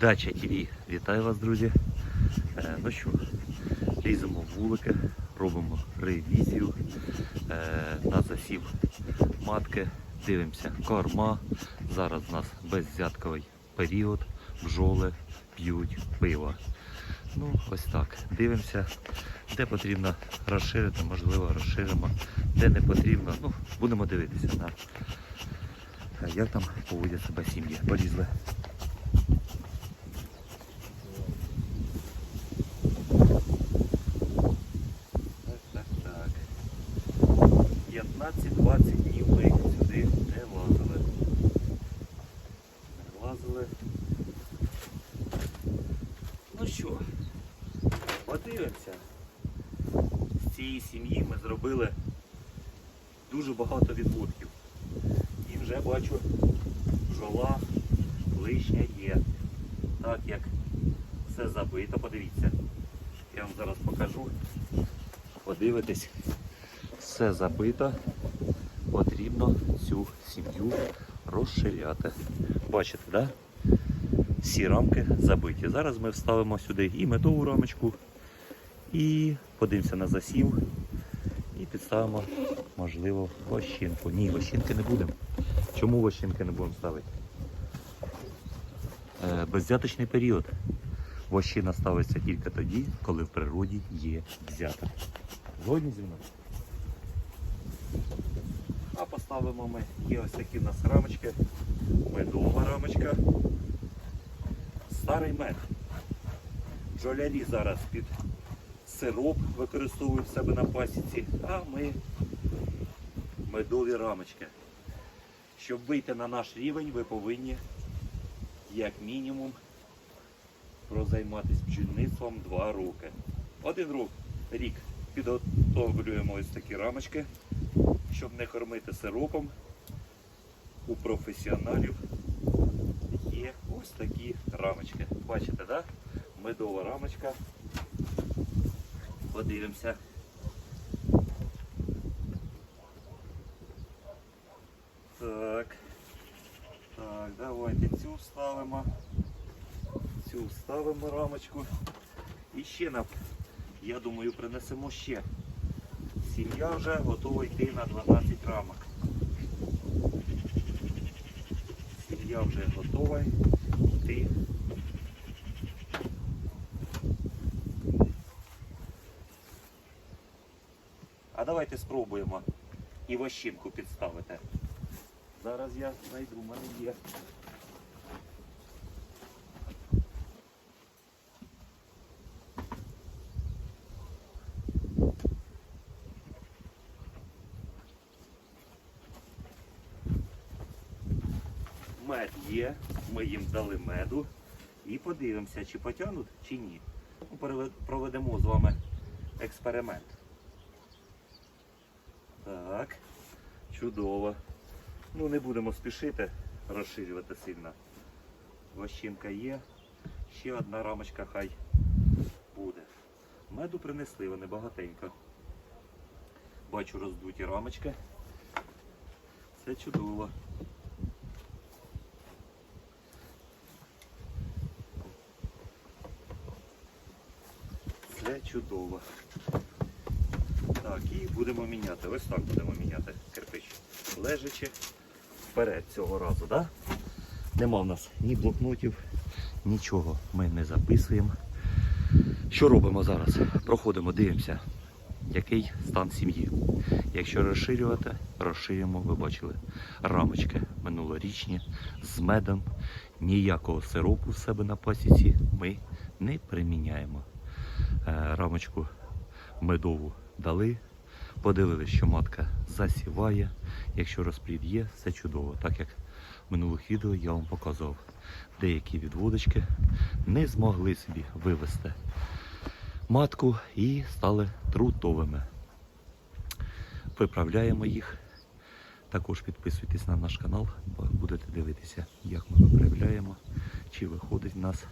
Дача ТВ. Вітаю вас, друзі. Е, ну що, ліземо в вулики, робимо ревізію е, на засів матки, дивимося корма. Зараз у нас беззятковий період, бджоли п'ють пиво. Ну, ось так. Дивимося, де потрібно розширити, можливо, розширимо, де не потрібно. Ну, будемо дивитися. Да? Е, Як там поводять себе сім'ї. Полізли. Так, так, так. 15-20 днів ми сюди не лазили. Не лазили. Ну що, подивимося. З цієї сім'ї ми зробили дуже багато відводків. І вже бачу, бджола лишня є. Так як все забито, подивіться. Я вам зараз покажу. Подивитись. Все забито. Потрібно цю сім'ю розширяти. Бачите, да? Всі рамки забиті. Зараз ми вставимо сюди і медову рамочку, і подивимося на засів. І підставимо, можливо, вощинку. Ні, вощинки не будемо. Чому вощинки не будемо ставити? Е, беззяточний період. Вощина ставиться тільки тоді, коли в природі є взяток. Згодні зі мною? А поставимо ми, є ось такі в нас рамочки. Медова рамочка. Старий мед. Жолярі зараз під сироп використовують в себе на пасіці, а ми медові рамочки. Щоб вийти на наш рівень, ви повинні як мінімум прозайматися бджільництвом 2 роки. Один рік підготовлюємо ось такі рамочки, щоб не кормити сиропом. У професіоналів є ось такі рамочки. Бачите, да? Медова рамочка. Подивимося. Так. Так, давайте цю вставимо. Цю вставимо рамочку. І ще нам, я думаю, принесемо ще. Сім'я вже готова йти на 12 рамок. Сім'я вже готова йти. А давайте спробуємо і вощинку підставити. Зараз я знайду, в мене є. Мед є, ми їм дали меду і подивимося, чи потягнуть, чи ні. Ну, Проведемо з вами експеримент. Так, чудово. Ну не будемо спішити розширювати сильно. Вощинка є. Ще одна рамочка хай буде. Меду принесли вони багатенько. Бачу роздуті рамочки. Це чудово. Це чудово. Так, і будемо міняти. Ось так будемо міняти кирпич. Лежачи вперед цього разу? Да? Нема в нас ні блокнотів, нічого ми не записуємо. Що робимо зараз? Проходимо, дивимося, який стан сім'ї. Якщо розширювати, розширюємо, ви бачили, рамочки минулорічні з медом. Ніякого сиропу в себе на пасіці ми не приміняємо. Е, Рамочку медову дали, подивилися, що матка засіває. Якщо розплід є, все чудово. Так як в минулих відео я вам показував, деякі відводочки не змогли собі вивести матку і стали трутовими. Виправляємо їх. Також підписуйтесь на наш канал, будете дивитися, як ми виправляємо, чи виходить в нас.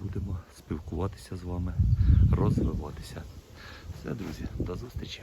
Будемо спілкуватися з вами, розвиватися. Все, друзі, до зустрічі.